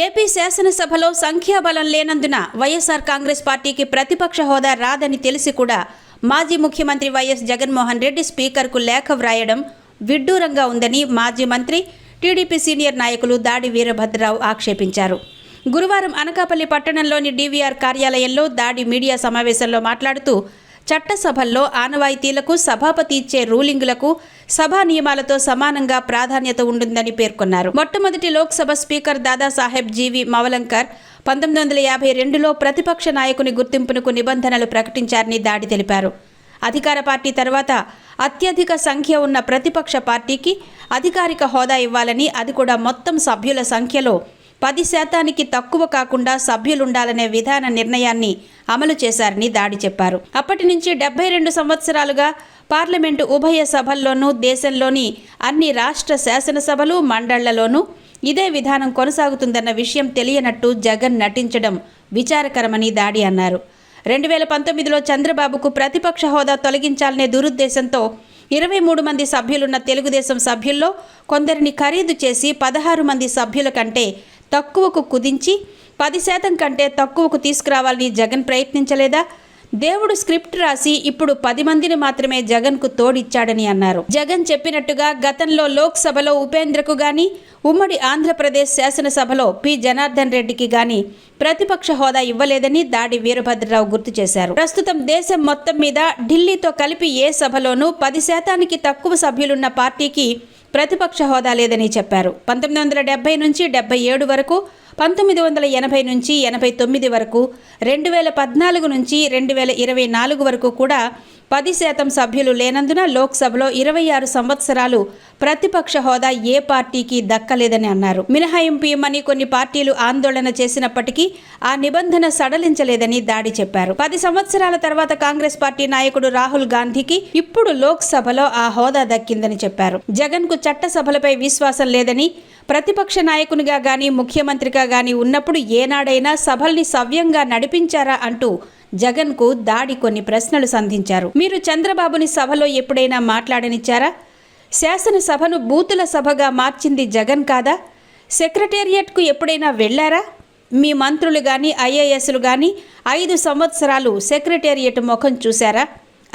AP శాసనసభలో సంఖ్యాబలం లేనందున వైఎస్ఆర్ కాంగ్రెస్ పార్టీకి ప్రతిపక్ష హోదా రాదని తెలిసి కూడా మాజీ ముఖ్యమంత్రి వైఎస్ జగన్మోహన్ రెడ్డి స్పీకర్కు లేఖ వ్రాయడం విడ్డూరంగా ఉందని మాజీ మంత్రి టీడీపీ సీనియర్ నాయకులు దాడి వీరభద్రరావు ఆక్షేపించారు. గురువారం అనకాపల్లి పట్టణంలోని డీవీఆర్ కార్యాలయంలో దాడి మీడియా సమావేశంలో మాట్లాడుతూ చట్టసభల్లో ఆనవాయితీలకు సభాపతి ఇచ్చే రూలింగులకు సభా నియమాలతో సమానంగా ప్రాధాన్యత ఉంటుందని పేర్కొన్నారు. మొట్టమొదటి Lok Sabha speaker Dadasaheb G V Mavalankar పంతొమ్మిది వందల యాభై రెండులో ప్రతిపక్ష నాయకుని గుర్తింపునకు నిబంధనలు ప్రకటించారని దాడి తెలిపారు. అధికార పార్టీ తర్వాత అత్యధిక సంఖ్య ఉన్న ప్రతిపక్ష పార్టీకి అధికారిక హోదా ఇవ్వాలని అది కూడా మొత్తం సభ్యుల సంఖ్యలో పది శాతానికి తక్కువ కాకుండా సభ్యులుండాలనే విధాన నిర్ణయాన్ని అమలు చేశారని దాడి చెప్పారు. అప్పటి నుంచి డెబ్బై రెండు సంవత్సరాలుగా పార్లమెంటు ఉభయ సభల్లోనూ దేశంలోని అన్ని రాష్ట్ర శాసనసభలు మండళ్ళలోనూ ఇదే విధానం కొనసాగుతుందన్న విషయం తెలియనట్టు జగన్ నటించడం విచారకరమని దాడి అన్నారు. రెండు వేల పంతొమ్మిదిలో చంద్రబాబుకు ప్రతిపక్ష హోదా తొలగించాలనే దురుద్దేశంతో ఇరవై మూడు మంది సభ్యులున్న తెలుగుదేశం సభ్యుల్లో కొందరిని ఖరీదు చేసి పదహారు మంది సభ్యుల కంటే తక్కువకు కుదించి పది శాతం కంటే తక్కువకు తీసుకురావాలని జగన్ ప్రయత్నించలేదా? దేవుడు స్క్రిప్ట్ రాసి ఇప్పుడు పది మందిని మాత్రమే జగన్కు తోడిచ్చాడని అన్నారు. జగన్ చెప్పినట్టుగా గతంలో లోక్సభలో ఉపేంద్రకు గాని ఉమ్మడి ఆంధ్రప్రదేశ్ శాసనసభలో పి. జనార్దన్ రెడ్డికి గాని ప్రతిపక్ష హోదా ఇవ్వలేదని దాడి వీరభద్రరావు గుర్తు చేశారు. ప్రస్తుతం దేశం మొత్తం మీద ఢిల్లీతో కలిపి ఏ సభలోనూ పది శాతానికి తక్కువ సభ్యులున్న పార్టీకి ప్రతిపక్ష హోదా లేదని చెప్పారు. పంతొమ్మిది వందల డెబ్బై నుంచి డెబ్బై ఏడు వరకు పంతొమ్మిది వందల ఎనభై నుంచి ఎనభై తొమ్మిది వరకు రెండు వేల పద్నాలుగు నుంచి రెండు వేల ఇరవై నాలుగు వరకు కూడా పది శాతం సభ్యులు లేనందున లోక్సభలో ఇరవై ఆరు సంవత్సరాలు ప్రతిపక్ష హోదా ఏ పార్టీకి దక్కలేదని అన్నారు. మినహాయింపు ఇమ్మని కొన్ని పార్టీలు ఆందోళన చేసినప్పటికీ ఆ నిబంధన సడలించలేదని దాడి చెప్పారు. పది సంవత్సరాల తర్వాత కాంగ్రెస్ పార్టీ నాయకుడు రాహుల్ గాంధీకి ఇప్పుడు లోక్సభలో ఆ హోదా దక్కిందని చెప్పారు. జగన్కు చట్టసభలపై విశ్వాసం లేదని ప్రతిపక్ష నాయకునిగా గాని ముఖ్యమంత్రిగా గాని ఉన్నప్పుడు ఏనాడైనా సభల్ని సవ్యంగా నడిపించారా అంటూ జగన్కు దాడి కొన్ని ప్రశ్నలు సంధించారు. మీరు చంద్రబాబుని సభలో ఎప్పుడైనా మాట్లాడనిచ్చారా? శాసనసభను బూతుల సభగా మార్చింది జగన్ కాదా? సెక్రటేరియట్కు ఎప్పుడైనా వెళ్ళారా? మీ మంత్రులు కానీ ఐఏఎస్లు కానీ ఐదు సంవత్సరాలు సెక్రటేరియట్ ముఖం చూశారా?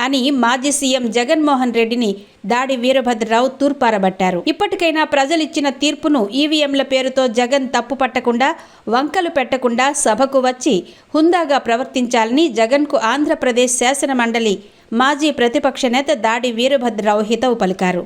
అని మాజీ సీఎం జగన్మోహన్ రెడ్డిని దాడి వీరభద్రరావు తూర్పారబట్టారు. ఇప్పటికైనా ప్రజలిచ్చిన తీర్పును ఈవీఎంల పేరుతో జగన్ తప్పు పట్టకుండా వంకలు పెట్టకుండా సభకు వచ్చి హుందాగా ప్రవర్తించాలని జగన్కు ఆంధ్రప్రదేశ్ శాసన మండలి మాజీ ప్రతిపక్ష నేత దాడి వీరభద్రరావు హితవు పలికారు.